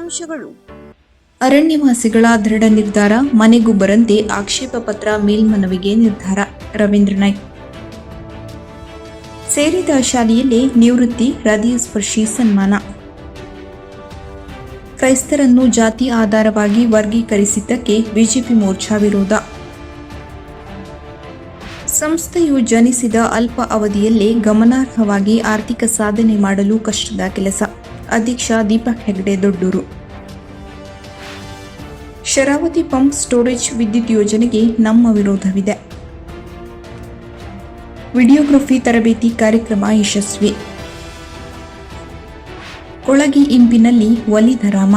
ಮುಖ್ಯಾಂಶಗಳು ಅರಣ್ಯವಾಸಿಗಳ ದೃಢ ನಿರ್ಧಾರ, ಮನೆಗೂ ಬರಂತೆ ಆಕ್ಷೇಪ ಪತ್ರ ಮೇಲ್ಮನವಿಗೆ ನಿರ್ಧಾರ, ರವೀಂದ್ರ ನಾಯ್ಕ್ ಸೇರಿದ ಶಾಲೆಯಲ್ಲಿ ನಿವೃತ್ತಿ ಹೃದಯ ಸ್ಪರ್ಶಿ ಸನ್ಮಾನ. ಕ್ರೈಸ್ತರನ್ನು ಜಾತಿ ಆಧಾರವಾಗಿ ವರ್ಗೀಕರಿಸಿದ್ದಕ್ಕೆ ಬಿಜೆಪಿ ಮೋರ್ಚಾ ವಿರೋಧ. ಸಂಸ್ಥೆಯು ಜನಿಸಿದ ಅಲ್ಪ ಅವಧಿಯಲ್ಲೇ ಗಮನಾರ್ಹವಾಗಿ ಆರ್ಥಿಕ ಸಾಧನೆ ಮಾಡಲು ಕಷ್ಟದ ಕೆಲಸ. ಅಧ್ಯಕ್ಷ ದೀಪಕ್ ಹೆಗ್ಡೆ ದೊಡ್ಡೂರು. ಶರಾವತಿ ಪಂಪ್ ಸ್ಟೋರೇಜ್ ವಿದ್ಯುತ್ ಯೋಜನೆಗೆ ನಮ್ಮ ವಿರೋಧವಿದೆ. ವಿಡಿಯೋಗ್ರಫಿ ತರಬೇತಿ ಕಾರ್ಯಕ್ರಮ ಯಶಸ್ವಿ. ಕೊಳಗಿ ಇಂಪಿನಲ್ಲಿ ವಲಿಧರಾಮ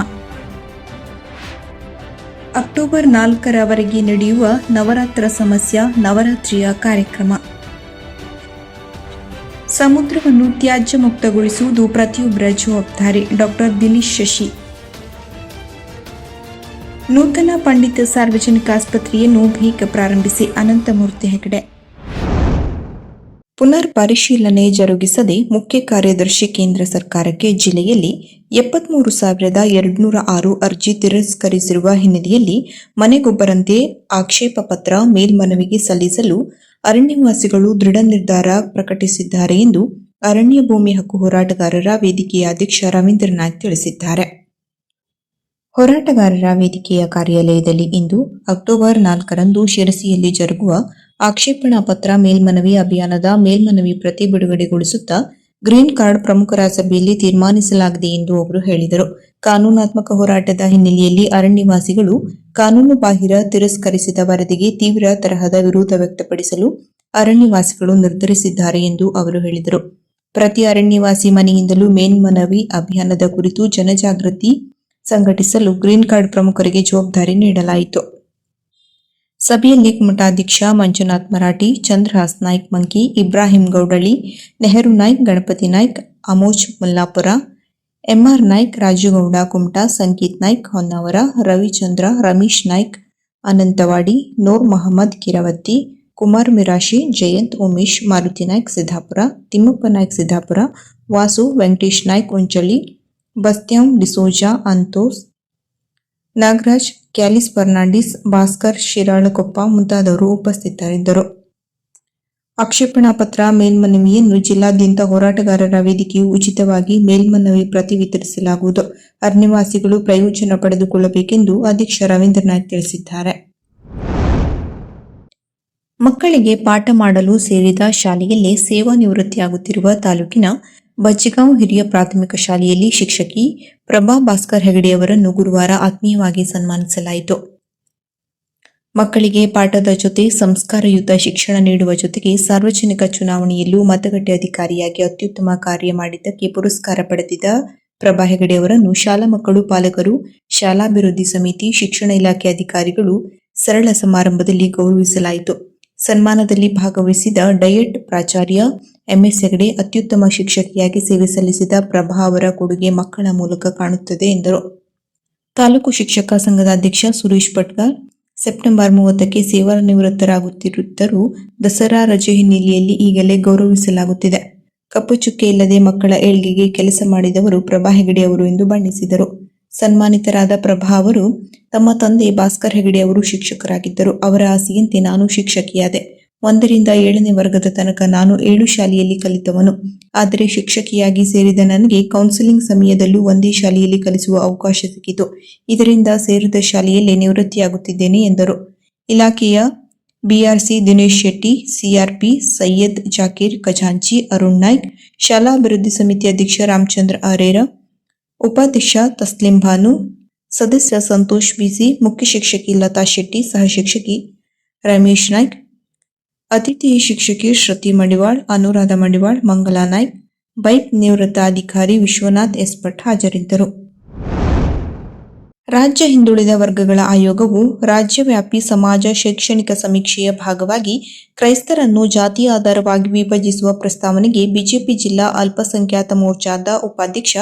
ಅಕ್ಟೋಬರ್ ನಾಲ್ಕರವರೆಗೆ ನಡೆಯುವ ನವರಾತ್ರ ಸಮಸ್ಯೆ ನವರಾತ್ರಿಯ ಕಾರ್ಯಕ್ರಮ. ಸಮುದ್ರವನ್ನು ತ್ಯಾಜ್ಯ ಮುಕ್ತಗೊಳಿಸುವುದು ಪ್ರತಿಯೊಬ್ಬರ ಜವಾಬ್ದಾರಿ. ಡಾಕ್ಟರ್ ದಿಲೀಶ್ ಶಶಿ. ನೂತನ ಪಂಡಿತ ಸಾರ್ವಜನಿಕ ಆಸ್ಪತ್ರೆಯನ್ನು ಬೇಗ ಪ್ರಾರಂಭಿಸಿ. ಅನಂತಮೂರ್ತಿ ಹೆಗಡೆ. ಪುನರ್ ಪರಿಶೀಲನೆ ಜರುಗಿಸದೆ ಮುಖ್ಯ ಕಾರ್ಯದರ್ಶಿ ಕೇಂದ್ರ ಸರ್ಕಾರಕ್ಕೆ ಜಿಲ್ಲೆಯಲ್ಲಿ ಎಪ್ಪತ್ಮೂರು ಸಾವಿರದ ಎರಡುನೂರ ಆರು ಅರ್ಜಿ ತಿರಸ್ಕರಿಸಿರುವ ಹಿನ್ನೆಲೆಯಲ್ಲಿ ಮನೆಗೊಬ್ಬರಂತೆ ಆಕ್ಷೇಪ ಪತ್ರ ಮೇಲ್ಮನವಿಗೆ ಸಲ್ಲಿಸಲು ಅರಣ್ಯವಾಸಿಗಳು ದೃಢ ನಿರ್ಧಾರ ಪ್ರಕಟಿಸಿದ್ದಾರೆ ಎಂದು ಅರಣ್ಯ ಭೂಮಿ ಹಕ್ಕು ಹೋರಾಟಗಾರರ ವೇದಿಕೆಯ ಅಧ್ಯಕ್ಷ ರವೀಂದ್ರನಾಥ್ ತಿಳಿಸಿದ್ದಾರೆ. ಹೋರಾಟಗಾರರ ವೇದಿಕೆಯ ಕಾರ್ಯಾಲಯದಲ್ಲಿ ಇಂದು ಅಕ್ಟೋಬರ್ ನಾಲ್ಕರಂದು ಶಿರಸಿಯಲ್ಲಿ ಜರುಗುವ ಆಕ್ಷೇಪಣಾ ಪತ್ರ ಮೇಲ್ಮನವಿ ಅಭಿಯಾನದ ಮೇಲ್ಮನವಿ ಪ್ರತಿ ಬಿಡುಗಡೆಗೊಳಿಸುತ್ತಾ ಗ್ರೀನ್ ಕಾರ್ಡ್ ಪ್ರಮುಖರ ಸಭೆಯಲ್ಲಿ ತೀರ್ಮಾನಿಸಲಾಗಿದೆ ಎಂದು ಅವರು ಹೇಳಿದರು. ಕಾನೂನಾತ್ಮಕ ಹೋರಾಟದ ಹಿನ್ನೆಲೆಯಲ್ಲಿ ಅರಣ್ಯವಾಸಿಗಳು ಕಾನೂನು ಬಾಹಿರ ತಿರಸ್ಕರಿಸಿದ ವರದಿಗೆ ತೀವ್ರ ತರಹದ ವಿರೋಧ ವ್ಯಕ್ತಪಡಿಸಲು ಅರಣ್ಯವಾಸಿಗಳು ನಿರ್ಧರಿಸಿದ್ದಾರೆ ಎಂದು ಅವರು ಹೇಳಿದರು. ಪ್ರತಿ ಅರಣ್ಯವಾಸಿ ಮನೆಯಿಂದಲೂ ಮೇಲ್ಮನವಿ ಅಭಿಯಾನದ ಕುರಿತು ಜನಜಾಗೃತಿ ಸಂಘಟಿಸಲು ಗ್ರೀನ್ ಕಾರ್ಡ್ ಪ್ರಮುಖರಿಗೆ ಜವಾಬ್ದಾರಿ ನೀಡಲಾಯಿತು. ಸಭೆಯಲ್ಲಿ ಮಠಾಧ್ಯಕ್ಷ ಮಂಜುನಾಥ್ ಮರಾಠಿ, ಚಂದ್ರಹಾಸ್ ನಾಯ್ಕ್ ಮಂಕಿ, ಇಬ್ರಾಹಿಂ ಗೌಡಳಿ ನೆಹರು ನಾಯ್ಕ್, ಗಣಪತಿ ನಾಯ್ಕ್, ಅಮೋಜ್ ಮುಲ್ಲಾಪುರ, ಎಂಆರ್ ನಾಯ್ಕ್ ರಾಜುಗೌಡ ಕುಮಟಾ, ಸಂಕೀತ್ ನಾಯ್ಕ್, ಹೊನ್ನಾವರ, ರವಿಚಂದ್ರ, ರಮೇಶ್ ನಾಯ್ಕ್, ಅನಂತವಾಡಿ, ನೂರ್ ಮಹಮ್ಮದ್ ಕಿರವತ್ತಿ ಕುಮಾರ್ ಮಿರಾಶಿ, ಜಯಂತ್ ಉಮೇಶ್, ಮಾರುತಿ ನಾಯ್ಕ್ ಸಿದ್ದಾಪುರ, ತಿಮ್ಮಪ್ಪ ನಾಯ್ಕ್ ಸಿದ್ದಾಪುರ, ವಾಸು ವೆಂಕಟೇಶ್ ನಾಯ್ಕ್ ಉಂಚಳಿ ಬಸ್ತ್ಯಾಂ ಡಿಸೋಜಾ, ಅಂತೋಸ್, ನಾಗರಾಜ್ ಕ್ಯಾಲಿಸ್ ಫರ್ನಾಂಡಿಸ್ ಭಾಸ್ಕರ್, ಶಿರಾಳಕೊಪ್ಪ ಮುಂತಾದವರು ಉಪಸ್ಥಿತರಿದ್ದರು. ಆಕ್ಷೇಪಣಾ ಪತ್ರ ಮೇಲ್ಮನವಿಯನ್ನು ಜಿಲ್ಲಾದ್ಯಂತ ಹೋರಾಟಗಾರರ ವೇದಿಕೆಯು ಉಚಿತವಾಗಿ ಮೇಲ್ಮನವಿ ಪ್ರತಿ ವಿತರಿಸಲಾಗುವುದು. ಅರ್ನಿವಾಸಿಗಳು ಪ್ರಯೋಜನ ಪಡೆದುಕೊಳ್ಳಬೇಕೆಂದು ಅಧ್ಯಕ್ಷ ರವೀಂದ್ರನಾಥ್ ತಿಳಿಸಿದ್ದಾರೆ. ಮಕ್ಕಳಿಗೆ ಪಾಠ ಮಾಡಲು ಸೇರಿದ ಶಾಲೆಯಲ್ಲೇ ಸೇವಾ ನಿವೃತ್ತಿಯಾಗುತ್ತಿರುವ ತಾಲೂಕಿನ ಬಜ್ಜಿಗಾಂವ್ ಹಿರಿಯ ಪ್ರಾಥಮಿಕ ಶಾಲೆಯಲ್ಲಿ ಶಿಕ್ಷಕಿ ಪ್ರಭಾ ಭಾಸ್ಕರ್ ಹೆಗಡೆಯವರನ್ನು ಗುರುವಾರ ಆತ್ಮೀಯವಾಗಿ ಸನ್ಮಾನಿಸಲಾಯಿತು. ಮಕ್ಕಳಿಗೆ ಪಾಠದ ಜೊತೆ ಸಂಸ್ಕಾರಯುತ ಶಿಕ್ಷಣ ನೀಡುವ ಜೊತೆಗೆ ಸಾರ್ವಜನಿಕ ಚುನಾವಣೆಯಲ್ಲೂ ಮತಗಟ್ಟೆ ಅಧಿಕಾರಿಯಾಗಿ ಅತ್ಯುತ್ತಮ ಕಾರ್ಯ ಮಾಡಿದ್ದಕ್ಕೆ ಪುರಸ್ಕಾರ ಪಡೆದಿದ್ದ ಪ್ರಭಾ ಹೆಗಡೆಯವರನ್ನು ಶಾಲಾ ಮಕ್ಕಳು, ಪಾಲಕರು, ಶಾಲಾಭಿವೃದ್ಧಿ ಸಮಿತಿ, ಶಿಕ್ಷಣ ಇಲಾಖೆ ಅಧಿಕಾರಿಗಳು ಸರಳ ಸಮಾರಂಭದಲ್ಲಿ ಗೌರವಿಸಲಾಯಿತು. ಸನ್ಮಾನದಲ್ಲಿ ಭಾಗವಹಿಸಿದ ಡಯಟ್ ಪ್ರಾಚಾರ್ಯ ಎಂಎಸ್ ಹೆಗಡೆ ಅತ್ಯುತ್ತಮ ಶಿಕ್ಷಕಿಯಾಗಿ ಸೇವೆ ಸಲ್ಲಿಸಿದ ಪ್ರಭಾ ಅವರ ಕೊಡುಗೆ ಮಕ್ಕಳ ಮೂಲಕ ಕಾಣುತ್ತದೆ ಎಂದರು. ತಾಲೂಕು ಶಿಕ್ಷಕ ಸಂಘದ ಅಧ್ಯಕ್ಷ ಸುರೇಶ್ ಪಟ್ಕಾರ್ ಸೆಪ್ಟೆಂಬರ್ ಮೂವತ್ತಕ್ಕೆ ಸೇವಾ ನಿವೃತ್ತರಾಗುತ್ತಿರುತ್ತರೂ ದಸರಾ ರಜೆ ಹಿನ್ನೆಲೆಯಲ್ಲಿ ಈಗಲೇ ಗೌರವಿಸಲಾಗುತ್ತಿದೆ. ಕಪ್ಪು ಚುಕ್ಕೆ ಇಲ್ಲದೆ ಮಕ್ಕಳ ಏಳ್ಗೆಗೆ ಕೆಲಸ ಮಾಡಿದವರು ಪ್ರಭಾ ಹೆಗಡೆ ಅವರು ಎಂದು ಬಣ್ಣಿಸಿದರು. ಸನ್ಮಾನಿತರಾದ ಪ್ರಭಾ ಅವರು ತಮ್ಮ ತಂದೆ ಭಾಸ್ಕರ್ ಹೆಗಡೆ ಅವರು ಶಿಕ್ಷಕರಾಗಿದ್ದರು. ಅವರ ಆಸೆಯಂತೆ ನಾನು ಶಿಕ್ಷಕಿಯಾದೆ. ಒಂದರಿಂದ ಏಳನೇ ವರ್ಗದ ತನಕ ನಾನು ಏಳು ಶಾಲೆಯಲ್ಲಿ ಕಲಿತವನು. ಆದರೆ ಶಿಕ್ಷಕಿಯಾಗಿ ಸೇರಿದ ನನಗೆ ಕೌನ್ಸಿಲಿಂಗ್ ಸಮಯದಲ್ಲೂ ಒಂದೇ ಶಾಲೆಯಲ್ಲಿ ಕಲಿಸುವ ಅವಕಾಶ ಸಿಕ್ಕಿತು. ಇದರಿಂದ ಸೇರಿದ ಶಾಲೆಯಲ್ಲೇ ನಿವೃತ್ತಿಯಾಗುತ್ತಿದ್ದೇನೆ ಎಂದರು. ಇಲಾಖೆಯ ಬಿಆರ್ಸಿ ದಿನೇಶ್ ಶೆಟ್ಟಿ, ಸಿಆರ್ಪಿ ಸೈಯದ್ ಜಾಕೀರ್ ಖಜಾಂಚಿ, ಅರುಣ್ ನಾಯ್ಕ್, ಶಾಲಾ ಅಭಿವೃದ್ಧಿ ಸಮಿತಿ ಅಧ್ಯಕ್ಷ ರಾಮಚಂದ್ರ ಆರೇರ ಉಪಾಧ್ಯಕ್ಷ ತಸ್ಲಿಂ ಭಾನು, ಸದಸ್ಯ ಸಂತೋಷ್ ಬಿಸಿ, ಮುಖ್ಯ ಶಿಕ್ಷಕಿ ಲತಾ ಶೆಟ್ಟಿ, ಸಹ ಶಿಕ್ಷಕಿ ರಮೇಶ್ ನಾಯ್ಕ್, ಅತಿಥಿ ಶಿಕ್ಷಕಿ ಶ್ರುತಿ ಮಡಿವಾಳ್, ಅನುರಾಧ ಮಡಿವಾಳ್, ಮಂಗಲಾ ನಾಯ್ಕ್, ಬೈಕ್ ನಿವೃತ್ತ ಅಧಿಕಾರಿ ವಿಶ್ವನಾಥ್ ಎಸ್ ಭಟ್ ಹಾಜರಿದ್ದರು. ರಾಜ್ಯ ಹಿಂದುಳಿದ ವರ್ಗಗಳ ಆಯೋಗವು ರಾಜ್ಯವ್ಯಾಪಿ ಸಮಾಜ ಶೈಕ್ಷಣಿಕ ಸಮೀಕ್ಷೆಯ ಭಾಗವಾಗಿ ಕ್ರೈಸ್ತರನ್ನು ಜಾತಿ ಆಧಾರವಾಗಿ ವಿಭಜಿಸುವ ಪ್ರಸ್ತಾವನೆಗೆ ಬಿಜೆಪಿ ಜಿಲ್ಲಾ ಅಲ್ಪಸಂಖ್ಯಾತ ಮೋರ್ಚಾದ ಉಪಾಧ್ಯಕ್ಷ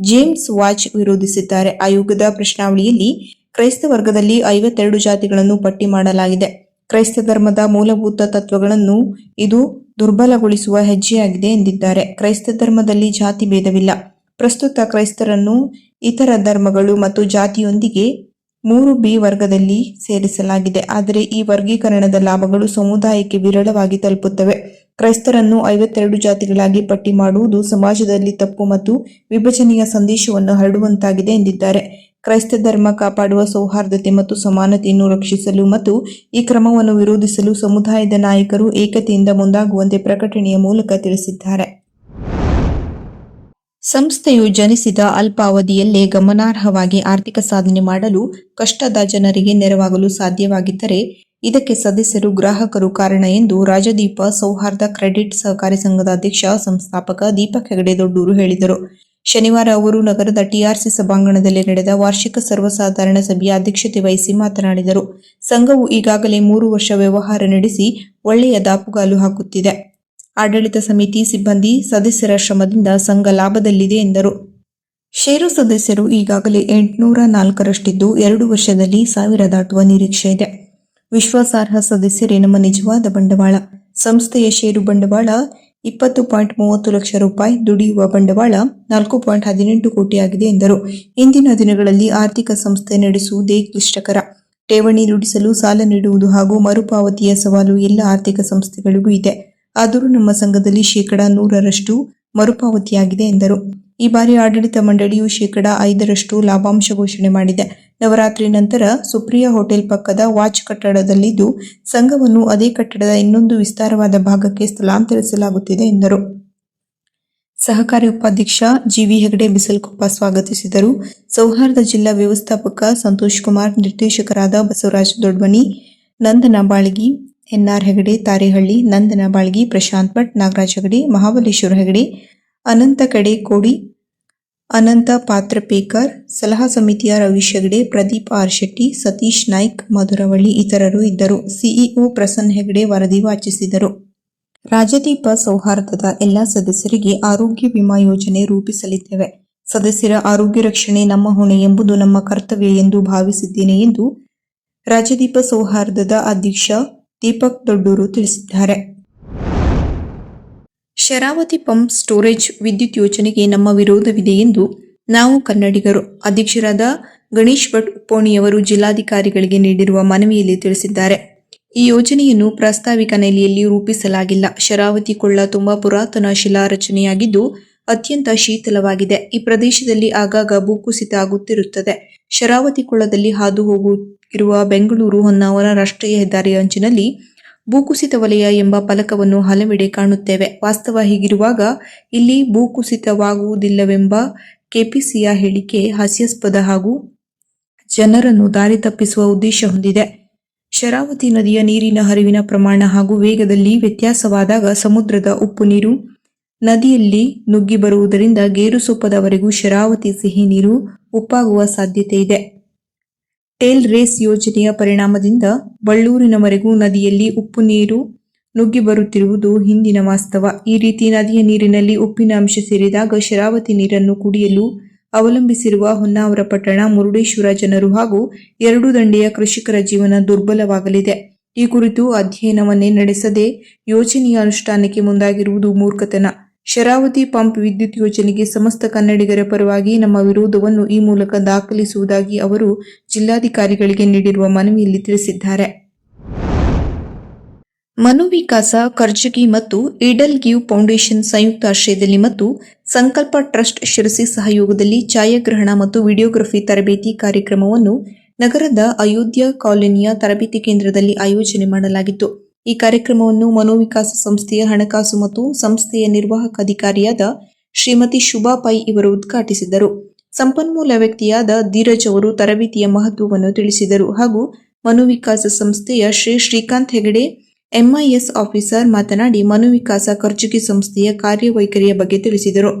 ಜೇಮ್ಸ್ ವಾಚ್ ವಿರೋಧಿಸಿದ್ದಾರೆ. ಆಯೋಗದ ಪ್ರಶ್ನಾವಳಿಯಲ್ಲಿ ಕ್ರೈಸ್ತ ವರ್ಗದಲ್ಲಿ ಐವತ್ತೆರಡು ಜಾತಿಗಳನ್ನು ಪಟ್ಟಿ ಮಾಡಲಾಗಿದೆ. ಕ್ರೈಸ್ತ ಧರ್ಮದ ಮೂಲಭೂತ ತತ್ವಗಳನ್ನು ಇದು ದುರ್ಬಲಗೊಳಿಸುವ ಹೆಜ್ಜೆಯಾಗಿದೆ ಎಂದಿದ್ದಾರೆ. ಕ್ರೈಸ್ತ ಧರ್ಮದಲ್ಲಿ ಜಾತಿ ಭೇದವಿಲ್ಲ. ಪ್ರಸ್ತುತ ಕ್ರೈಸ್ತರನ್ನು ಇತರ ಧರ್ಮಗಳು ಮತ್ತು ಜಾತಿಯೊಂದಿಗೆ ಮೂರು ಬಿ ವರ್ಗದಲ್ಲಿ ಸೇರಿಸಲಾಗಿದೆ. ಆದರೆ ಈ ವರ್ಗೀಕರಣದ ಲಾಭಗಳು ಸಮುದಾಯಕ್ಕೆ ವಿರಳವಾಗಿ ತಲುಪುತ್ತವೆ. ಕ್ರೈಸ್ತರನ್ನು ಐವತ್ತೆರಡು ಜಾತಿಗಳಾಗಿ ಪಟ್ಟಿ ಮಾಡುವುದು ಸಮಾಜದಲ್ಲಿ ತಪ್ಪು ಮತ್ತು ವಿಭಜನೆಯ ಸಂದೇಶವನ್ನು ಹರಡುವಂತಾಗಿದೆ ಎಂದಿದ್ದಾರೆ. ಕ್ರೈಸ್ತ ಧರ್ಮ ಕಾಪಾಡುವ ಸೌಹಾರ್ದತೆ ಮತ್ತು ಸಮಾನತೆಯನ್ನು ರಕ್ಷಿಸಲು ಮತ್ತು ಈ ಕ್ರಮವನ್ನು ವಿರೋಧಿಸಲು ಸಮುದಾಯದ ನಾಯಕರು ಏಕತೆಯಿಂದ ಮುಂದಾಗುವಂತೆ ಪ್ರಕಟಣೆಯ ಮೂಲಕ ತಿಳಿಸಿದ್ದಾರೆ. ಸಂಸ್ಥೆಯು ಜನಿಸಿದ ಅಲ್ಪಾವಧಿಯಲ್ಲೇ ಗಮನಾರ್ಹವಾಗಿ ಆರ್ಥಿಕ ಸಾಧನೆ ಮಾಡಲು ಕಷ್ಟದ ಜನರಿಗೆ ನೆರವಾಗಲು ಸಾಧ್ಯವಾಗಿದ್ದರೆ ಇದಕ್ಕೆ ಸದಸ್ಯರು ಗ್ರಾಹಕರು ಕಾರಣ ಎಂದು ರಾಜದೀಪ ಸೌಹಾರ್ದ ಕ್ರೆಡಿಟ್ ಸಹಕಾರಿ ಸಂಘದ ಅಧ್ಯಕ್ಷ, ಸಂಸ್ಥಾಪಕ ದೀಪಕ್ ಹೆಗಡೆ ದೊಡ್ಡೂರು ಹೇಳಿದರು. ಶನಿವಾರ ಅವರು ನಗರದ ಟಿಆರ್ಸಿ ಸಭಾಂಗಣದಲ್ಲಿ ನಡೆದ ವಾರ್ಷಿಕ ಸರ್ವಸಾಧಾರಣ ಸಭೆಯ ಅಧ್ಯಕ್ಷತೆ ವಹಿಸಿ ಮಾತನಾಡಿದರು. ಸಂಘವು ಈಗಾಗಲೇ ಮೂರು ವರ್ಷ ವ್ಯವಹಾರ ನಡೆಸಿ ಒಳ್ಳೆಯ ದಾಪುಗಾಲು ಹಾಕುತ್ತಿದೆ. ಆಡಳಿತ ಸಮಿತಿ ಸಿಬ್ಬಂದಿ ಸದಸ್ಯರ ಶ್ರಮದಿಂದ ಸಂಘ ಲಾಭದಲ್ಲಿದೆ ಎಂದರು. ಷೇರು ಸದಸ್ಯರು ಈಗಾಗಲೇ ಎಂಟುನೂರ ನಾಲ್ಕರಷ್ಟಿದ್ದು ಎರಡು ವರ್ಷದಲ್ಲಿ ಸಾವಿರ ದಾಟುವ ನಿರೀಕ್ಷೆ ಇದೆ. ವಿಶ್ವಾಸಾರ್ಹ ಸದಸ್ಯರೇ ನಮ್ಮ ನಿಜವಾದ ಬಂಡವಾಳ. ಸಂಸ್ಥೆಯ ಷೇರು ಬಂಡವಾಳ ಇಪ್ಪತ್ತು ಪಾಯಿಂಟ್ ಮೂವತ್ತು ಲಕ್ಷ ರೂಪಾಯಿ, ದುಡಿಯುವ ಬಂಡವಾಳ ನಾಲ್ಕು ಪಾಯಿಂಟ್ ಹದಿನೆಂಟು ಕೋಟಿಯಾಗಿದೆ ಎಂದರು. ಇಂದಿನ ದಿನಗಳಲ್ಲಿ ಆರ್ಥಿಕ ಸಂಸ್ಥೆ ನಡೆಸುವುದೇ ಕ್ಲಿಷ್ಟಕರ. ಠೇವಣಿ ದುಡಿಸಲು ಸಾಲ ನೀಡುವುದು ಹಾಗೂ ಮರುಪಾವತಿಯ ಸವಾಲು ಎಲ್ಲ ಆರ್ಥಿಕ ಸಂಸ್ಥೆಗಳಿಗೂ ಇದೆ. ಆದರೂ ನಮ್ಮ ಸಂಘದಲ್ಲಿ ಶೇಕಡ ನೂರರಷ್ಟು ಮರುಪಾವತಿಯಾಗಿದೆ ಎಂದರು. ಈ ಬಾರಿ ಆಡಳಿತ ಮಂಡಳಿಯು ಶೇಕಡ ಐದರಷ್ಟು ಲಾಭಾಂಶ ಘೋಷಣೆ ಮಾಡಿದೆ. ನವರಾತ್ರಿ ನಂತರ ಸುಪ್ರಿಯಾ ಹೋಟೆಲ್ ಪಕ್ಕದ ವಾಚ್ ಕಟ್ಟಡದಲ್ಲಿದ್ದು ಸಂಘವನ್ನು ಅದೇ ಕಟ್ಟಡದ ಇನ್ನೊಂದು ವಿಸ್ತಾರವಾದ ಭಾಗಕ್ಕೆ ಸ್ಥಳಾಂತರಿಸಲಾಗುತ್ತಿದೆ ಎಂದರು. ಸಹಕಾರಿ ಉಪಾಧ್ಯಕ್ಷ ಜಿವಿ ಹೆಗಡೆ ಬಿಸಲ್ಕೊಪ್ಪ ಸ್ವಾಗತಿಸಿದರು. ಸೌಹಾರ್ದ ಜಿಲ್ಲಾ ವ್ಯವಸ್ಥಾಪಕ ಸಂತೋಷ್ ಕುಮಾರ್, ನಿರ್ದೇಶಕರಾದ ಬಸವರಾಜ ದೊಡ್ಮನಿ ನಂದನ ಬಾಳ್ಗಿ ಎನ್ಆರ್ ಹೆಗಡೆ, ತಾರೇಹಳ್ಳಿ, ನಂದನ ಬಾಳ್ಗಿ, ಪ್ರಶಾಂತ್ ಭಟ್, ನಾಗರಾಜ್ ಹೆಗಡೆ, ಮಹಾಬಲೇಶ್ವರ ಹೆಗಡೆ, ಅನಂತ ಕಡೆ ಕೋಡಿ, ಅನಂತ ಪಾತ್ರಪೇಕರ್, ಸಲಹಾ ಸಮಿತಿಯ ರವೀಶ್ ಹೆಗಡೆ, ಪ್ರದೀಪ್ ಆರ್ ಶೆಟ್ಟಿ, ಸತೀಶ್ ನಾಯ್ಕ್, ಮಧುರವಳ್ಳಿ ಇತರರು ಇದ್ದರು. ಸಿಇಒ ಪ್ರಸನ್ನ ಹೆಗಡೆ ವರದಿ ವಾಚಿಸಿದರು. ರಾಜದೀಪ ಸೌಹಾರ್ದದ ಎಲ್ಲ ಸದಸ್ಯರಿಗೆ ಆರೋಗ್ಯ ವಿಮಾ ಯೋಜನೆ ರೂಪಿಸಲಿದ್ದೇವೆ. ಸದಸ್ಯರ ಆರೋಗ್ಯ ರಕ್ಷಣೆ ನಮ್ಮ ಹೊಣೆ ಎಂಬುದು ನಮ್ಮ ಕರ್ತವ್ಯ ಎಂದು ಭಾವಿಸಿದ್ದೇನೆ ಎಂದು ರಾಜದೀಪ ಸೌಹಾರ್ದದ ಅಧ್ಯಕ್ಷ ದೀಪಕ್ ದೊಡ್ಡೂರು ತಿಳಿಸಿದ್ದಾರೆ. ಶರಾವತಿ ಪಂಪ್ ಸ್ಟೋರೇಜ್ ವಿದ್ಯುತ್ ಯೋಜನೆಗೆ ನಮ್ಮ ವಿರೋಧವಿದೆ ಎಂದು ನಾವು ಕನ್ನಡಿಗರು, ಅಧ್ಯಕ್ಷರಾದ ಗಣೇಶ್ ಭಟ್ ಉಪ್ಪೋಣಿಯವರು ಜಿಲ್ಲಾಧಿಕಾರಿಗಳಿಗೆ ನೀಡಿರುವ ಮನವಿಯಲ್ಲಿ ತಿಳಿಸಿದ್ದಾರೆ. ಈ ಯೋಜನೆಯನ್ನು ಪ್ರಾಸ್ತಾವಿಕ ನೆಲೆಯಲ್ಲಿ ರೂಪಿಸಲಾಗಿಲ್ಲ. ಶರಾವತಿ ಕೊಳ್ಳ ತುಂಬಾ ಪುರಾತನ ಶಿಲಾ ರಚನೆಯಾಗಿದ್ದು ಅತ್ಯಂತ ಶೀತಲವಾಗಿದೆ. ಈ ಪ್ರದೇಶದಲ್ಲಿ ಆಗಾಗ ಭೂಕುಸಿತ ಆಗುತ್ತಿರುತ್ತದೆ. ಶರಾವತಿ ಕೊಳದಲ್ಲಿ ಹಾದು ಹೋಗುತ್ತಿರುವ ಬೆಂಗಳೂರು ಹೊನ್ನಾವರ ರಾಷ್ಟ್ರೀಯ ಹೆದ್ದಾರಿಯ ಅಂಚಿನಲ್ಲಿ ಭೂಕುಸಿತ ವಲಯ ಎಂಬ ಫಲಕವನ್ನು ಹಲವೆಡೆ ಕಾಣುತ್ತೇವೆ. ವಾಸ್ತವ ಹೀಗಿರುವಾಗ ಇಲ್ಲಿ ಭೂಕುಸಿತವಾಗುವುದಿಲ್ಲವೆಂಬ ಕೆಪಿಸಿಯ ಹೇಳಿಕೆ ಹಾಸ್ಯಾಸ್ಪದ ಹಾಗೂ ಜನರನ್ನು ದಾರಿ ತಪ್ಪಿಸುವ ಉದ್ದೇಶ ಹೊಂದಿದೆ. ಶರಾವತಿ ನದಿಯ ನೀರಿನ ಹರಿವಿನ ಪ್ರಮಾಣ ಹಾಗೂ ವೇಗದಲ್ಲಿ ವ್ಯತ್ಯಾಸವಾದಾಗ ಸಮುದ್ರದ ಉಪ್ಪು ನೀರು ನದಿಯಲ್ಲಿ ನುಗ್ಗಿ ಬರುವುದರಿಂದ ಗೇರುಸೊಪ್ಪದವರೆಗೂ ಶರಾವತಿ ಸಿಹಿ ನೀರು ಉಪ್ಪಾಗುವ ಸಾಧ್ಯತೆ ಇದೆ. ಟೇಲ್ ರೇಸ್ ಯೋಜನೆಯ ಪರಿಣಾಮದಿಂದ ಬಳ್ಳೂರಿನವರೆಗೂ ನದಿಯಲ್ಲಿ ಉಪ್ಪು ನೀರು ನುಗ್ಗಿ ಬರುತ್ತಿರುವುದು ಹಿಂದಿನ ವಾಸ್ತವ. ಈ ರೀತಿ ನದಿಯ ನೀರಿನಲ್ಲಿ ಉಪ್ಪಿನ ಅಂಶ ಸೇರಿದಾಗ ಶರಾವತಿ ನೀರನ್ನು ಕುಡಿಯಲು ಅವಲಂಬಿಸಿರುವ ಹೊನ್ನಾವರ ಪಟ್ಟಣ, ಮುರುಡೇಶ್ವರ ಜನರು ಹಾಗೂ ಎರಡು ದಂಡೆಯ ಕೃಷಿಕರ ಜೀವನ ದುರ್ಬಲವಾಗಲಿದೆ. ಈ ಕುರಿತು ಅಧ್ಯಯನವನ್ನೇ ನಡೆಸದೆ ಯೋಜನೆಯ ಅನುಷ್ಠಾನಕ್ಕೆ ಮುಂದಾಗಿರುವುದು ಮೂರ್ಖತನ. ಶರಾವತಿ ಪಂಪ್ ವಿದ್ಯುತ್ ಯೋಜನೆಗೆ ಸಮಸ್ತ ಕನ್ನಡಿಗರ ಪರವಾಗಿ ನಮ್ಮ ವಿರೋಧವನ್ನು ಈ ಮೂಲಕ ದಾಖಲಿಸುವುದಾಗಿ ಅವರು ಜಿಲ್ಲಾಧಿಕಾರಿಗಳಿಗೆ ನೀಡಿರುವ ಮನವಿಯಲ್ಲಿ ತಿಳಿಸಿದ್ದಾರೆ. ಮನೋವಿಕಾಸ ಕರ್ಜಗಿ ಮತ್ತು ಇಡಲ್ ಗಿವ್ ಫೌಂಡೇಶನ್ ಸಂಯುಕ್ತ ಆಶ್ರಯದಲ್ಲಿ ಮತ್ತು ಸಂಕಲ್ಪ ಟ್ರಸ್ಟ್ ಶಿರಸಿ ಸಹಯೋಗದಲ್ಲಿ ಛಾಯಾಗ್ರಹಣ ಮತ್ತು ವಿಡಿಯೋಗ್ರಫಿ ತರಬೇತಿ ಕಾರ್ಯಕ್ರಮವನ್ನು ನಗರದ ಅಯೋಧ್ಯ ಕಾಲೋನಿಯ ತರಬೇತಿ ಕೇಂದ್ರದಲ್ಲಿ ಆಯೋಜನೆ ಮಾಡಲಾಗಿತ್ತು. ಈ ಕಾರ್ಯಕ್ರಮವನ್ನು ಮನೋವಿಕಾಸ ಸಂಸ್ಥೆಯ ಹಣಕಾಸು ಮತ್ತು ಸಂಸ್ಥೆಯ ನಿರ್ವಾಹಕ ಅಧಿಕಾರಿಯಾದ ಶ್ರೀಮತಿ ಶುಭಾ ಪೈ ಇವರು ಉದ್ಘಾಟಿಸಿದರು. ಸಂಪನ್ಮೂಲ ವ್ಯಕ್ತಿಯಾದ ಧೀರಜ್ ಅವರು ತರಬೇತಿಯ ಮಹತ್ವವನ್ನು ತಿಳಿಸಿದರು ಹಾಗೂ ಮನೋವಿಕಾಸ ಸಂಸ್ಥೆಯ ಶ್ರೀ ಶ್ರೀಕಾಂತ್ ಹೆಗಡೆ ಎಂಐಎಸ್ ಆಫೀಸರ್ ಮಾತನಾಡಿ ಮನೋವಿಕಾಸ ಖರ್ಚುಗೆ ಸಂಸ್ಥೆಯ ಕಾರ್ಯವೈಖರಿಯ ಬಗ್ಗೆ ತಿಳಿಸಿದರು.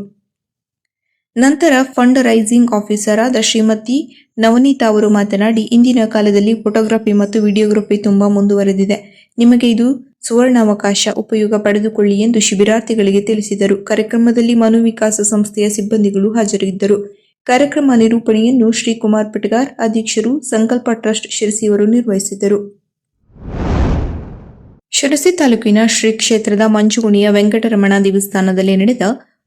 ನಂತರ ಫಂಡ್ ರೈಸಿಂಗ್ ಆಫೀಸರ್ ಆದ ಶ್ರೀಮತಿ ನವನೀತಾ ಅವರು ಮಾತನಾಡಿ, ಇಂದಿನ ಕಾಲದಲ್ಲಿ ಫೋಟೋಗ್ರಫಿ ಮತ್ತು ವಿಡಿಯೋಗ್ರಫಿ ತುಂಬಾ ಮುಂದುವರೆದಿದೆ. ನಿಮಗೆ ಇದು ಸುವರ್ಣಾವಕಾಶ ಉಪಯೋಗ ಪಡೆದುಕೊಳ್ಳಿ ಎಂದು ಶಿಬಿರಾರ್ಥಿಗಳಿಗೆ ತಿಳಿಸಿದರು. ಕಾರ್ಯಕ್ರಮದಲ್ಲಿ ಮನೋವಿಕಾಸ ಸಂಸ್ಥೆಯ ಸಿಬ್ಬಂದಿಗಳು ಹಾಜರಿದ್ದರು. ಕಾರ್ಯಕ್ರಮ ನಿರೂಪಣೆಯನ್ನು ಶ್ರೀಕುಮಾರ್ ಪಟಗಾರ್ ಅಧ್ಯಕ್ಷರು ಸಂಕಲ್ಪ ಟ್ರಸ್ಟ್ ಶಿರಸಿಯವರು ನಿರ್ವಹಿಸಿದರು. ಶಿರಸಿ ತಾಲೂಕಿನ ಶ್ರೀ ಕ್ಷೇತ್ರದ ಮಂಜುಗುಣಿಯ ವೆಂಕಟರಮಣ ದೇವಸ್ಥಾನದಲ್ಲಿ ನಡೆದ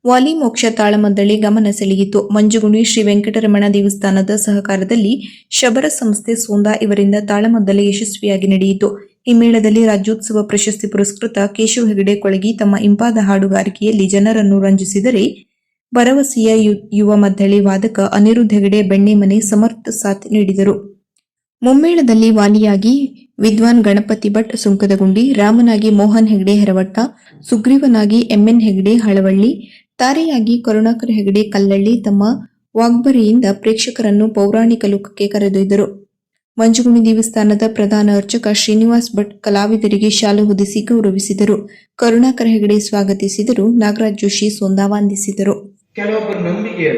ವಾಲಿ ಮೋಕ್ಷ ತಾಳಮದ್ದಳೆ ಗಮನ ಸೆಳೆಯಿತು. ಮಂಜುಗುಣಿ ಶ್ರೀ ವೆಂಕಟರಮಣ ದೇವಸ್ಥಾನದ ಸಹಕಾರದಲ್ಲಿ ಶಬರ ಸಂಸ್ಥೆ ಸೋಂದಾ ಇವರಿಂದ ತಾಳಮದ್ದಳೆ ಯಶಸ್ವಿಯಾಗಿ ನಡೆಯಿತು. ಈ ಮೇಳದಲ್ಲಿ ರಾಜ್ಯೋತ್ಸವ ಪ್ರಶಸ್ತಿ ಪುರಸ್ಕೃತ ಕೇಶವ ಹೆಗಡೆ ಕೊಳಗಿ ತಮ್ಮ ಇಂಪಾದ ಹಾಡುಗಾರಿಕೆಯಲ್ಲಿ ಜನರನ್ನು ರಂಜಿಸಿದರೆ ಭರವಸೆಯ ಯುವ ಮದ್ದಳೆ ವಾದಕ ಅನಿರುದ್ಧ ಹೆಗಡೆ ಬೆಣ್ಣೆಮನೆ ಸಮರ್ಥ ಸಾಥ್ ನೀಡಿದರು. ಮುಮ್ಮೇಳದಲ್ಲಿ ವಾಲಿಯಾಗಿ ವಿದ್ವಾನ್ ಗಣಪತಿ ಭಟ್ ಸುಂಕದಗುಂಡಿ, ರಾಮನಾಗಿ ಮೋಹನ್ ಹೆಗಡೆ ಹೆರವಟ್ಟ, ಸುಗ್ರೀವನಾಗಿ ಎಂಎನ್ ಹೆಗಡೆ ಹಳವಳ್ಳಿ, ತಾರೆಯಾಗಿ ಕರುಣಾಕರ್ ಹೆಗಡೆ ಕಲ್ಲಳ್ಳಿ ತಮ್ಮ ವಾಗ್ಬರಿಯಿಂದ ಪ್ರೇಕ್ಷಕರನ್ನು ಪೌರಾಣಿಕ ಲೋಕಕ್ಕೆ ಕರೆದೊಯ್ದರು. ಮಂಜುಗುಣಿ ದೇವಸ್ಥಾನದ ಪ್ರಧಾನ ಅರ್ಚಕ ಶ್ರೀನಿವಾಸ್ ಭಟ್ ಕಲಾವಿದರಿಗೆ ಶಾಲು ಹೊದಿಸಿ ಗೌರವಿಸಿದರು. ಕರುಣಾಕರ ಹೆಗಡೆ ಸ್ವಾಗತಿಸಿದರು. ನಾಗರಾಜ್ ಜೋಶಿ ಸೋಂದಾ ವಂದಿಸಿದರು. ಕೆಲವೊಬ್ಬರ ನಂಬಿಕೆ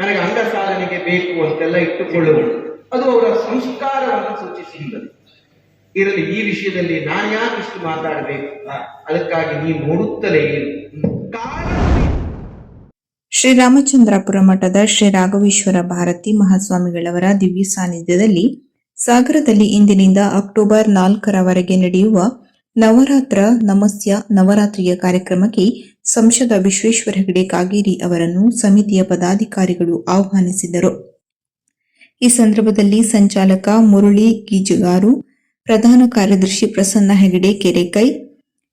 ನನಗೆ ಅಂಗ ಸಾಧನೆಗೆ ಬೇಕು ಅಂತೆಲ್ಲ ಇಟ್ಟುಕೊಳ್ಳುವುದು. ಅದು ಅವರ ಸಂಸ್ಕಾರವನ್ನು ಸೂಚಿಸುತ್ತದೆ ಇರಲಿ ಈ ವಿಷಯದಲ್ಲಿ ನಾನು ಯಾಕೆ ಇಷ್ಟು ಮಾತಾಡಬೇಕು ಅದಕ್ಕಾಗಿ ನೀವು ನೋಡುತ್ತಲೇ ಶ್ರೀರಾಮಚಂದ್ರಾಪುರ ಮಠದ ಶ್ರೀ ರಾಘವೇಶ್ವರ ಭಾರತಿ ಮಹಾಸ್ವಾಮಿಗಳವರ ದಿವ್ಯ ಸಾನ್ನಿಧ್ಯದಲ್ಲಿ ಸಾಗರದಲ್ಲಿ ಇಂದಿನಿಂದ ಅಕ್ಟೋಬರ್ ನಾಲ್ಕರವರೆಗೆ ನಡೆಯುವ ನವರಾತ್ರ ನಮಸ್ಯ ನವರಾತ್ರಿಯ ಕಾರ್ಯಕ್ರಮಕ್ಕೆ ಸಂಸದ ವಿಶ್ವೇಶ್ವರ ಹೆಗಡೆ ಕಾಗೇರಿ ಅವರನ್ನು ಸಮಿತಿಯ ಪದಾಧಿಕಾರಿಗಳು ಆಹ್ವಾನಿಸಿದರು. ಈ ಸಂದರ್ಭದಲ್ಲಿ ಸಂಚಾಲಕ ಮುರಳಿ ಗೀಜುಗಾರು, ಪ್ರಧಾನ ಕಾರ್ಯದರ್ಶಿ ಪ್ರಸನ್ನ ಹೆಗಡೆ ಕೆರೆಕೈ,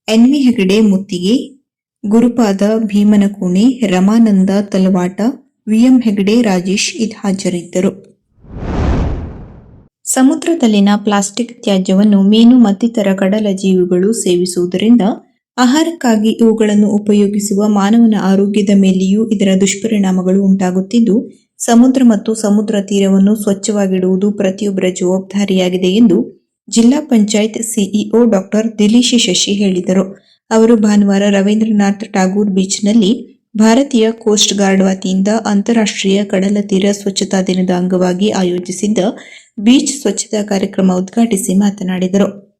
ಎನ್ವಿ ಹೆಗಡೆ ಮುತ್ತಿಗೆ, ಗುರುಪಾದ ಭೀಮನಕೋಣೆ, ರಮಾನಂದ ತಲವಾಟ ವಿಎಂ ಹೆಗಡೆ ರಾಜೇಶ್ ಇದ್ ಹಾಜರಿದ್ದರು. ಸಮುದ್ರದಲ್ಲಿನ ಪ್ಲಾಸ್ಟಿಕ್ ತ್ಯಾಜ್ಯವನ್ನು ಮೀನು ಮತ್ತಿತರ ಕಡಲ ಜೀವಿಗಳು ಸೇವಿಸುವುದರಿಂದ ಆಹಾರಕ್ಕಾಗಿ ಇವುಗಳನ್ನು ಉಪಯೋಗಿಸುವ ಮಾನವನ ಆರೋಗ್ಯದ ಮೇಲೆಯೂ ಇದರ ದುಷ್ಪರಿಣಾಮಗಳು ಉಂಟಾಗುತ್ತಿದ್ದು, ಸಮುದ್ರ ಮತ್ತು ಸಮುದ್ರ ತೀರವನ್ನು ಸ್ವಚ್ಛವಾಗಿಡುವುದು ಪ್ರತಿಯೊಬ್ಬರ ಜವಾಬ್ದಾರಿಯಾಗಿದೆ ಎಂದು ಜಿಲ್ಲಾ ಪಂಚಾಯತ್ ಸಿಇಒ ಡಾಕ್ಟರ್ ದಿಲೀಶ್ ಶಶಿ ಹೇಳಿದರು. ಅವರು ಭಾನುವಾರ ರವೀಂದ್ರನಾಥ್ ಟಾಗೂರ್ ಬೀಚ್ನಲ್ಲಿ ಭಾರತೀಯ ಕೋಸ್ಟ್ ಗಾರ್ಡ್ ವತಿಯಿಂದ ಅಂತಾರಾಷ್ಟ್ರೀಯ ಕಡಲ ತೀರ ಸ್ವಚ್ಛತಾ ದಿನದ ಅಂಗವಾಗಿ ಆಯೋಜಿಸಿದ್ದ ಬೀಚ್ ಸ್ವಚ್ಛತಾ ಕಾರ್ಯಕ್ರಮ ಉದ್ಘಾಟಿಸಿ ಮಾತನಾಡಿದರು.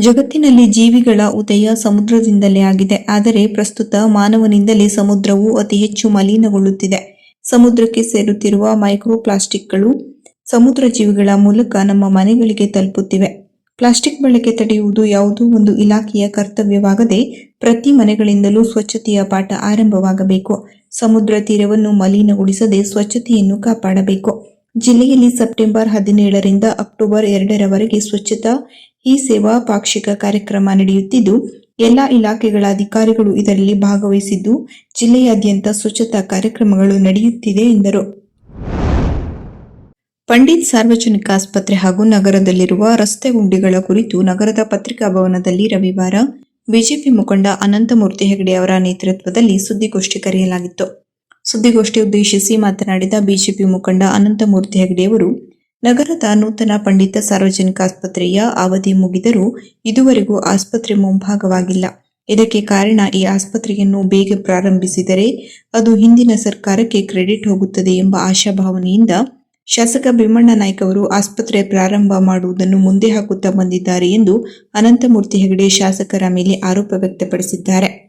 ಜಗತ್ತಿನಲ್ಲಿ ಜೀವಿಗಳ ಉದಯ ಸಮುದ್ರದಿಂದಲೇ ಆಗಿದೆ. ಆದರೆ ಪ್ರಸ್ತುತ ಮಾನವನಿಂದಲೇ ಸಮುದ್ರವು ಅತಿ ಹೆಚ್ಚು ಮಲಿನಗೊಳ್ಳುತ್ತಿದೆ. ಸಮುದ್ರಕ್ಕೆ ಸೇರುತ್ತಿರುವ ಮೈಕ್ರೋ ಪ್ಲಾಸ್ಟಿಕ್ಗಳು ಸಮುದ್ರ ಜೀವಿಗಳ ಮೂಲಕ ನಮ್ಮ ಮನೆಗಳಿಗೆ ತಲುಪುತ್ತಿವೆ. ಪ್ಲಾಸ್ಟಿಕ್ ಬಳಕೆ ತಡೆಯುವುದು ಯಾವುದೋ ಒಂದು ಇಲಾಖೆಯ ಕರ್ತವ್ಯವಾಗದೆ ಪ್ರತಿ ಮನೆಗಳಿಂದಲೂ ಸ್ವಚ್ಛತೆಯ ಪಾಠ ಆರಂಭವಾಗಬೇಕು. ಸಮುದ್ರ ತೀರವನ್ನು ಮಲಿನಗೊಳಿಸದೆ ಸ್ವಚ್ಛತೆಯನ್ನು ಕಾಪಾಡಬೇಕು. ಜಿಲ್ಲೆಯಲ್ಲಿ ಸೆಪ್ಟೆಂಬರ್ ಹದಿನೇಳರಿಂದ ಅಕ್ಟೋಬರ್ ಎರಡರವರೆಗೆ ಸ್ವಚ್ಛತಾ ಈ ಸೇವಾ ಪಾಕ್ಷಿಕ ಕಾರ್ಯಕ್ರಮ ನಡೆಯುತ್ತಿದ್ದು, ಎಲ್ಲ ಇಲಾಖೆಗಳ ಅಧಿಕಾರಿಗಳು ಇದರಲ್ಲಿ ಭಾಗವಹಿಸಿದ್ದು, ಜಿಲ್ಲೆಯಾದ್ಯಂತ ಸ್ವಚ್ಛತಾ ಕಾರ್ಯಕ್ರಮಗಳು ನಡೆಯುತ್ತಿದೆ ಎಂದರು. ಪಂಡಿತ್ ಸಾರ್ವಜನಿಕ ಆಸ್ಪತ್ರೆ ಹಾಗೂ ನಗರದಲ್ಲಿರುವ ರಸ್ತೆ ಗುಂಡಿಗಳ ಕುರಿತು ನಗರದ ಪತ್ರಿಕಾ ಭವನದಲ್ಲಿ ರವಿವಾರ ಬಿಜೆಪಿ ಮುಖಂಡ ಅನಂತಮೂರ್ತಿ ಹೆಗಡೆ ಅವರ ನೇತೃತ್ವದಲ್ಲಿ ಸುದ್ದಿಗೋಷ್ಠಿ ಕರೆಯಲಾಗಿತ್ತು. ಸುದ್ದಿಗೋಷ್ಠಿ ಉದ್ದೇಶಿಸಿ ಮಾತನಾಡಿದ ಬಿಜೆಪಿ ಮುಖಂಡ ಅನಂತಮೂರ್ತಿ ಹೆಗಡೆಯವರು, ನಗರದ ನೂತನ ಪಂಡಿತ ಸಾರ್ವಜನಿಕ ಆಸ್ಪತ್ರೆಯ ಅವಧಿ ಮುಗಿದರೂ ಇದುವರೆಗೂ ಆಸ್ಪತ್ರೆ ಮುಂಭಾಗವಾಗಿಲ್ಲ. ಇದಕ್ಕೆ ಕಾರಣ ಈ ಆಸ್ಪತ್ರೆಯನ್ನು ಬೇಗ ಪ್ರಾರಂಭಿಸಿದರೆ ಅದು ಹಿಂದಿನ ಸರ್ಕಾರಕ್ಕೆ ಕ್ರೆಡಿಟ್ ಹೋಗುತ್ತದೆ ಎಂಬ ಆಶಾಭಾವನೆಯಿಂದ ಶಾಸಕ ಭೀಮಣ್ಣ ನಾಯ್ಕ ಅವರು ಆಸ್ಪತ್ರೆ ಪ್ರಾರಂಭ ಮಾಡುವುದನ್ನು ಮುಂದೆ ಹಾಕುತ್ತಾ ಬಂದಿದ್ದಾರೆ ಎಂದು ಅನಂತಮೂರ್ತಿ ಹೆಗಡೆ ಶಾಸಕರ ಮೇಲೆ ಆರೋಪ ವ್ಯಕ್ತಪಡಿಸಿದ್ದಾರೆ.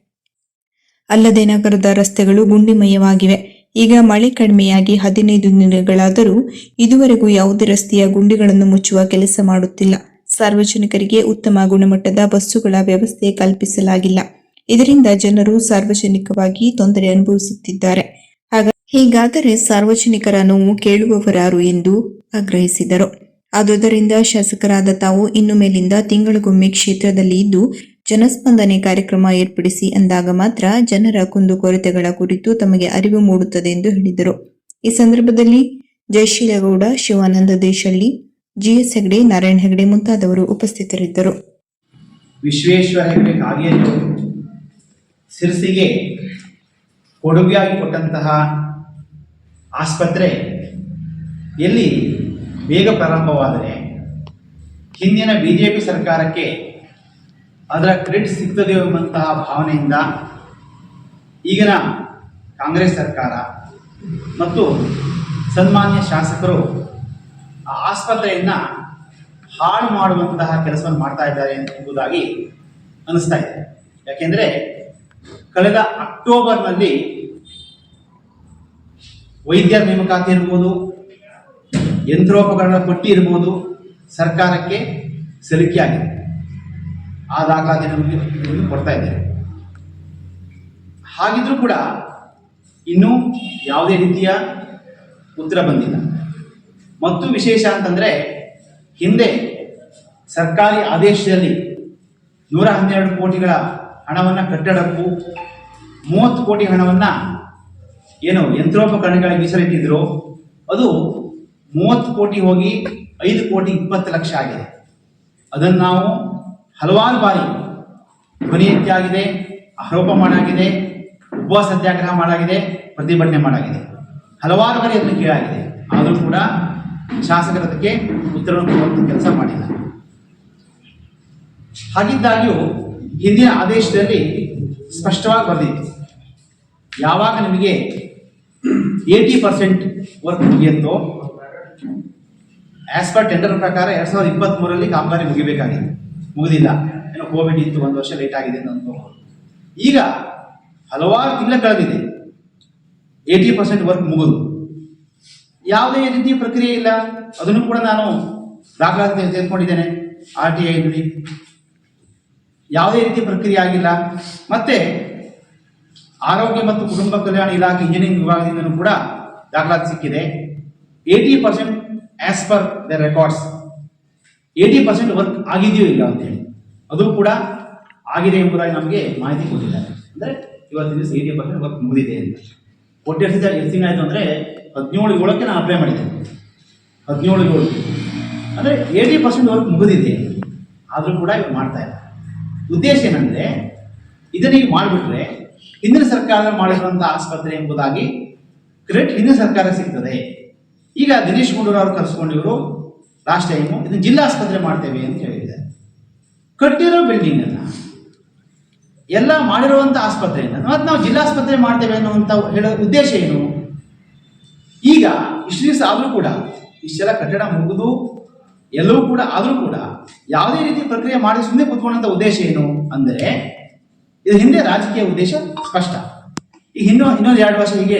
ಅಲ್ಲದೆ ನಗರದ ರಸ್ತೆಗಳು ಗುಂಡಿಮಯವಾಗಿವೆ. ಈಗ ಮಳೆ ಕಡಿಮೆಯಾಗಿ ಹದಿನೈದು ದಿನಗಳಾದರೂ ಇದುವರೆಗೂ ಯಾವುದೇ ರಸ್ತೆಯ ಗುಂಡಿಗಳನ್ನು ಮುಚ್ಚುವ ಕೆಲಸ ಮಾಡುತ್ತಿಲ್ಲ. ಸಾರ್ವಜನಿಕರಿಗೆ ಉತ್ತಮ ಗುಣಮಟ್ಟದ ಬಸ್ಸುಗಳ ವ್ಯವಸ್ಥೆ ಕಲ್ಪಿಸಲಾಗಿಲ್ಲ. ಇದರಿಂದ ಜನರು ಸಾರ್ವಜನಿಕವಾಗಿ ತೊಂದರೆ ಅನುಭವಿಸುತ್ತಿದ್ದಾರೆ. ಹಾಗ ಹೀಗಾದರೆ ಸಾರ್ವಜನಿಕರ ನೋವು ಕೇಳುವವರಾರು ಎಂದು ಆಗ್ರಹಿಸಿದರು. ಆದುದರಿಂದ ಶಾಸಕರಾದ ತಾವು ಇನ್ನು ಮೇಲಿಂದ ತಿಂಗಳಿಗೊಮ್ಮೆ ಕ್ಷೇತ್ರದಲ್ಲಿ ಇದ್ದು ಜನಸ್ಪಂದನೆ ಕಾರ್ಯಕ್ರಮ ಏರ್ಪಡಿಸಿ ಅಂದಾಗ ಮಾತ್ರ ಜನರ ಕುಂದುಕೊರತೆಗಳ ಕುರಿತು ತಮಗೆ ಅರಿವು ಮೂಡುತ್ತದೆ ಎಂದು ಹೇಳಿದರು. ಈ ಸಂದರ್ಭದಲ್ಲಿ ಜಯಶೀಲಗೌಡ, ಶಿವಾನಂದ ದೇಶಳ್ಳಿ, ಜಿಎಸ್ ಹೆಗಡೆ, ನಾರಾಯಣ ಹೆಗಡೆ ಮುಂತಾದವರು ಉಪಸ್ಥಿತರಿದ್ದರು. ವಿಶ್ವೇಶ್ವರ ಹೆಗಡೆ ಕಾಗೆಯನ್ನು ಸಿರ್ಸಿಗೆ ಕೊಡುಗೆಯಾಗಿ ಕೊಟ್ಟಂತಹ ಆಸ್ಪತ್ರೆ ಎಲ್ಲಿ ಬೇಗ ಪ್ರಾರಂಭವಾದರೆ, ಹಿಂದಿನ ಬಿಜೆಪಿ ಸರ್ಕಾರಕ್ಕೆ ಅದರ ಕ್ರೆಡಿಟ್ ಸಿಗ್ತದೆ ಎಂಬಂತಹ ಭಾವನೆಯಿಂದ ಈಗಿನ ಕಾಂಗ್ರೆಸ್ ಸರ್ಕಾರ ಮತ್ತು ಸನ್ಮಾನ್ಯ ಶಾಸಕರು ಆ ಆಸ್ಪತ್ರೆಯನ್ನು ಹಾಳು ಮಾಡುವಂತಹ ಕೆಲಸವನ್ನು ಮಾಡ್ತಾ ಇದ್ದಾರೆ ಎಂಬುದಾಗಿ ಅನಿಸ್ತಾ ಇದೆ. ಯಾಕೆಂದರೆ ಕಳೆದ ಅಕ್ಟೋಬರ್ನಲ್ಲಿ ವೈದ್ಯರ ನೇಮಕಾತಿ ಇರ್ಬೋದು ಯಂತ್ರೋಪಕರಣಗಳ ಪಟ್ಟಿ ಇರ್ಬೋದು ಸರ್ಕಾರಕ್ಕೆ ಸಲ್ಲಿಕೆಯಾಗಿದೆ. ಆ ದಾಖಲಾತಿ ನಮಗೆ ಕೊಡ್ತಾ ಇದ್ದೇನೆ ಹಾಗಿದ್ರೂ ಕೂಡ ಇನ್ನೂ ಯಾವುದೇ ರೀತಿಯ ಉತ್ತರ ಬಂದಿಲ್ಲ. ಮತ್ತು ವಿಶೇಷ ಅಂತಂದರೆ ಹಿಂದೆ ಸರ್ಕಾರಿ ಆದೇಶದಲ್ಲಿ ನೂರ ಹನ್ನೆರಡು ಕೋಟಿಗಳ ಹಣವನ್ನು ಕಟ್ಟಡಕ್ಕೂ ಮೂವತ್ತು ಕೋಟಿ ಹಣವನ್ನು ಏನು ಯಂತ್ರೋಪಕರಣಗಳಿಗೆ ಮೀಸಲಿಟ್ಟಿದ್ರು. ಅದು ಮೂವತ್ತು ಕೋಟಿ ಹೋಗಿ ಐದು ಕೋಟಿ ಇಪ್ಪತ್ತು ಲಕ್ಷ ಆಗಿದೆ. ಅದನ್ನು ನಾವು ಹಲವಾರು ಬಾರಿ ಧ್ವನಿ ಎತ್ತಿ ಆಗಿದೆ ಆರೋಪ ಮಾಡಾಗಿದೆ, ಉಪವಾಸ ಸತ್ಯಾಗ್ರಹ ಮಾಡಾಗಿದೆ, ಪ್ರತಿಭಟನೆ ಮಾಡಾಗಿದೆ. ಹಲವಾರು ಬಾರಿ ಅದನ್ನು ಕೇಳಾಗಿದೆ. ಆದರೂ ಕೂಡ ಶಾಸಕರ ಅದಕ್ಕೆ ಉತ್ತರವನ್ನು ಕೊಡುವಂಥ ಕೆಲಸ ಮಾಡಿಲ್ಲ. ಹಾಗಿದ್ದಾಗ್ಯೂ ಹಿಂದಿನ ಆದೇಶದಲ್ಲಿ ಸ್ಪಷ್ಟವಾಗಿ ಬರೆದಿತ್ತು. ಯಾವಾಗ ನಿಮಗೆ ಏಯ್ಟಿ ಪರ್ಸೆಂಟ್ ವರ್ಕ್ ಮುಗಿಯುತ್ತೋ ಆಸ್ ಪರ್ ಟೆಂಡರ್ ಪ್ರಕಾರ ಎರಡ್ ಸಾವಿರದ ಇಪ್ಪತ್ತ್ ಮೂರರಲ್ಲಿ ಕಾಮಗಾರಿ ಮುಗಿಬೇಕಾಗಿತ್ತು ಮುಗಿದಿಲ್ಲ ಏನೋ ಕೋವಿಡ್ ಇತ್ತು, ಒಂದು ವರ್ಷ ಲೇಟ್ ಆಗಿದೆ ಅಂತ ಈಗ ಹಲವಾರು ತಿಂಗಳ ಕಳೆದಿದೆ. ಏಯ್ಟಿ ಪರ್ಸೆಂಟ್ ವರ್ಕ್ ಮುಗಿದು. ಯಾವುದೇ ರೀತಿ ಪ್ರಕ್ರಿಯೆ ಇಲ್ಲ. ಅದನ್ನು ಕೂಡ ನಾನು ದಾಖಲಾತಿ ತೆಗೆದುಕೊಂಡಿದ್ದೇನೆ. ಆರ್ ಟಿ ಐನಲ್ಲಿ ಯಾವುದೇ ರೀತಿ ಪ್ರಕ್ರಿಯೆ ಆಗಿಲ್ಲ. ಮತ್ತೆ ಆರೋಗ್ಯ ಮತ್ತು ಕುಟುಂಬ ಕಲ್ಯಾಣ ಇಲಾಖೆ ಇಂಜಿನಿಯರಿಂಗ್ ವಿಭಾಗದಿಂದಲೂ ಕೂಡ ದಾಖಲಾತಿ ಸಿಕ್ಕಿದೆ. Eighty percent as per the records eighty percent work ಆಗಿದೆಯೋ ಇಲ್ಲ ಅಂತೇಳಿ ಅದು ಕೂಡ ಆಗಿದೆ ಎಂಬುದಾಗಿ ನಮಗೆ ಮಾಹಿತಿ ಕೊಟ್ಟಿದ್ದಾರೆ. ಅಂದರೆ ಇವತ್ತಿನ ದಿವಸ ಏಯ್ಟಿ ಪರ್ಸೆಂಟ್ ವರ್ಕ್ ಮುಗಿದಿದೆ ಅಂತ. ಒಟ್ಟು ಎಷ್ಟು ಎಷ್ಟು ತಿಂಗಳು ಆಯಿತು ಅಂದರೆ ಹದಿನೇಳು ಏಳಕ್ಕೆ ನಾನು ಅಪ್ಲೈ ಮಾಡಿದ್ದೆ. ಹದಿನೇಳು ಏಳು. ಅಂದರೆ ಏಯ್ಟಿ ಪರ್ಸೆಂಟ್ ವರ್ಕ್ ಮುಗಿದಿದೆ. ಆದರೂ ಕೂಡ ಇವ್ರು ಮಾಡ್ತಾ ಇಲ್ಲ. ಉದ್ದೇಶ ಏನಂದರೆ, ಇದನ್ನ ಈಗ ಮಾಡಿಬಿಟ್ರೆ ಹಿಂದಿನ ಸರ್ಕಾರ ಮಾಡಿರುವಂಥ ಆಸ್ಪತ್ರೆ ಎಂಬುದಾಗಿ ಕ್ರೆಡಿಟ್ ಹಿಂದಿನ ಸರ್ಕಾರ ಸಿಗ್ತದೆ. ಈಗ ದಿನೇಶ್ ಅವರು ಕರೆಸ್ಕೊಂಡು ಇವರು ಲಾಸ್ಟ್ ಟೈಮು ಇದನ್ನು ಜಿಲ್ಲಾಸ್ಪತ್ರೆ ಮಾಡ್ತೇವೆ ಅಂತ ಹೇಳಿದ್ದಾರೆ. ಕಟ್ಟಿರೋ ಬಿಲ್ಡಿಂಗ್ ಅನ್ನ ಎಲ್ಲ ಮಾಡಿರುವಂಥ ಆಸ್ಪತ್ರೆಯನ್ನು ಮತ್ತು ನಾವು ಜಿಲ್ಲಾಸ್ಪತ್ರೆ ಮಾಡ್ತೇವೆ ಅನ್ನುವಂಥ ಹೇಳೋ ಉದ್ದೇಶ ಏನು? ಈಗ ಇಷ್ಟು ದಿವಸ ಆದರೂ ಕೂಡ ಇಷ್ಟೆಲ್ಲ ಕಟ್ಟಡ ಮುಗಿದು ಎಲ್ಲವೂ ಕೂಡ ಆದರೂ ಕೂಡ ಯಾವುದೇ ರೀತಿ ಪ್ರಕ್ರಿಯೆ ಮಾಡಿ ಸುಮ್ಮನೆ ಕೂತ್ಕೊಂಡಂಥ ಉದ್ದೇಶ ಏನು ಅಂದರೆ, ಇದು ಹಿಂದೆ ರಾಜಕೀಯ ಉದ್ದೇಶ ಸ್ಪಷ್ಟ. ಈ ಇನ್ನೂ ಇನ್ನೊಂದು ಎರಡು ವರ್ಷ ಹೀಗೆ